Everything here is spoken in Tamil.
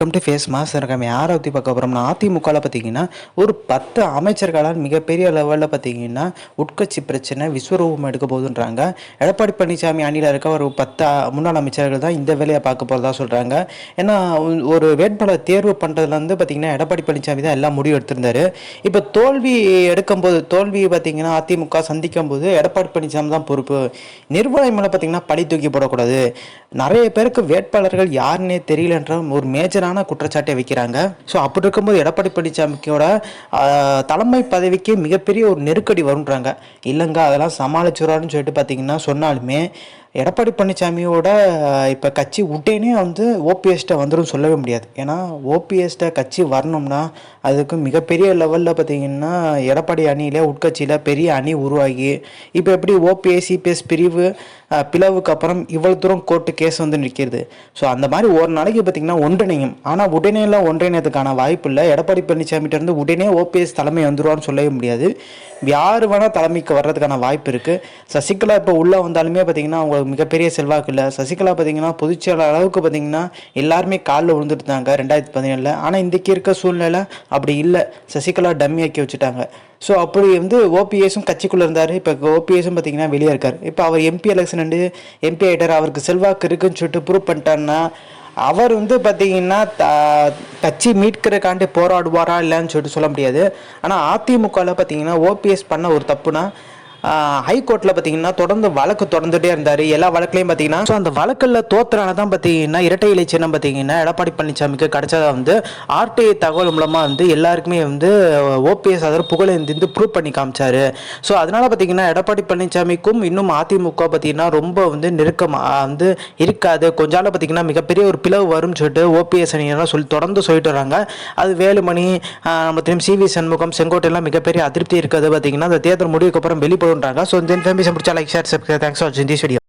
வெல்கம் டு ஃபேஸ் மாஸ் இருக்காம யாரை பற்றி பார்க்க போகிறோம்னா அதிமுகவில் பார்த்தீங்கன்னா ஒரு பத்து அமைச்சர்களால் மிகப்பெரிய லெவலில் பார்த்தீங்கன்னா உட்கட்சி பிரச்சனை விஸ்வரூபம் எடுக்க போகுதுன்றாங்க. எடப்பாடி பழனிசாமி அணியில் இருக்க ஒரு பத்து முன்னாள் அமைச்சர்கள் தான் இந்த வேலையை பார்க்க போகிறதா சொல்கிறாங்க ஏன்னா ஒரு வேட்பாளர் தேர்வு பண்ணுறதுலேருந்து பார்த்தீங்கன்னா எடப்பாடி பழனிசாமி தான் எல்லாம் முடிவு எடுத்திருந்தார். இப்போ தோல்வி எடுக்கும்போது தோல்வி பார்த்தீங்கன்னா அதிமுக சந்திக்கும் போது எடப்பாடி பழனிசாமி தான் பொறுப்பு. நிர்வாகம் மேலே பார்த்தீங்கன்னா பழி தூக்கி போடக்கூடாது. நிறைய பேருக்கு வேட்பாளர்கள் யாருன்னே தெரியலன்ற ஒரு மேஜரான குற்றச்சாட்டை வைக்கிறாங்க. ஸோ அப்படி இருக்கும்போது எடப்பாடி பழனிசாமிக்கோட தலைமை பதவிக்கு மிகப்பெரிய ஒரு நெருக்கடி வருன்றாங்க இல்லைங்க அதெல்லாம் சமாளிச்சுறாருன்னு சொல்லிட்டு பார்த்தீங்கன்னா சொன்னாலுமே எடப்பாடி பழனிசாமியோட இப்போ கட்சி உடனே வந்து ஓபிஎஸ்ட்டை வந்துடும் சொல்லவே முடியாது. ஏன்னா ஓபிஎஸ்ட்டை கட்சி வரணும்னா அதுக்கு மிகப்பெரிய லெவலில் பார்த்தீங்கன்னா எடப்பாடி அணியில் உட்கட்சியில் பெரிய அணி உருவாகி இப்போ எப்படி ஓபிஎஸ் சிபிஎஸ் பிரிவு பிளவுக்கு அப்புறம் இவ்வளோ தூரம் கோர்ட்டு கேஸ் வந்து நிற்கிறது. ஸோ அந்த மாதிரி ஒரு நாளைக்கு பார்த்தீங்கன்னா ஒன்றிணையும். ஆனால் உடனே எல்லாம் வாய்ப்பு இல்லை. எடப்பாடி பழனிசாமிகிட்ட இருந்து உடனே ஓபிஎஸ் தலைமை வந்துடுவான்னு சொல்லவே முடியாது. யார் வேணால் தலைமைக்கு வர்றதுக்கான வாய்ப்பு இருக்குது சசிகலா இப்போ உள்ளே வந்தாலுமே பார்த்தீங்கன்னா அவங்க மிகப்பெரிய செல்வாக்கு இல்லை. சசிகலா பார்த்தீங்கன்னா பொதுச்செயலாளர் அளவுக்கு பார்த்தீங்கன்னா எல்லாருமே காலில் விழுந்துட்டு இருந்தாங்க ரெண்டாயிரத்தி பதினேழில். ஆனால் இன்றைக்கி இருக்க சூழ்நிலை அப்படி இல்லை. சசிகலா டம்மி ஆக்கி வச்சுட்டாங்க. ஸோ அப்படி வந்து ஓபிஎஸும் கட்சிக்குள்ளே இருந்தார். இப்போ ஓபிஎஸும் பார்த்தீங்கன்னா வெளியே இருக்கார். இப்போ அவர் எம்பி எலெக்ஷன் வந்து எம்பி ஆகிட்டார் அவருக்கு செல்வாக்கு இருக்குன்னு சொல்லிட்டு ப்ரூவ் பண்ணிட்டாருன்னா அவர் வந்து பார்த்தீங்கன்னா த- கட்சி மீட்கிறக்காண்டி போராடுவாரா இல்லைன்னு சொல்லிட்டு சொல்ல முடியாது. ஆனால் அதிமுகவில் பார்த்தீங்கன்னா ஓபிஎஸ் பண்ண ஒரு தப்புனா ஹைகோர்ட்டில் பார்த்தீங்கன்னா தொடர்ந்து வழக்கு தொடர்ந்துட்டே இருந்தார். எல்லா வழக்குலையும் பார்த்தீங்கன்னா ஸோ அந்த வழக்கில் தோத்துறான தான் பார்த்தீங்கன்னா இரட்டை இலை சின்னம் பார்த்தீங்கன்னா எடப்பாடி பழனிசாமிக்கு கிடைச்சதா வந்து ஆர்டிஐ தகவல் மூலமாக வந்து எல்லாருக்குமே வந்து ஓபிஎஸ் அதர் புகழேந்து ப்ரூவ் பண்ணி காமிச்சார். ஸோ அதனால பார்த்தீங்கன்னா எடப்பாடி பழனிசாமிக்கும் இன்னும் அதிமுக பார்த்தீங்கன்னா ரொம்ப வந்து நெருக்கமாக வந்து இருக்காது. கொஞ்சால பார்த்தீங்கன்னா மிகப்பெரிய ஒரு பிளவு வரும்னு சொல்லிட்டு ஓபிஎஸ் அணியெல்லாம் சொல்லி தொடர்ந்து சொல்லிட்டு வராங்க. அது வேலுமணி ஆஹ் நம்ம திரும்ப சிவி சண்முகம் செங்கோட்டையெல்லாம் மிகப்பெரிய அதிருப்தி இருக்கிறது பார்த்தீங்கன்னா அந்த தேர்தல் முடிவுக்கு அப்புறம் ఉంటాను సో దీని ఫ్యామిలీస్ ఇప్పుడు చాలా excite subscribe thanks watching this video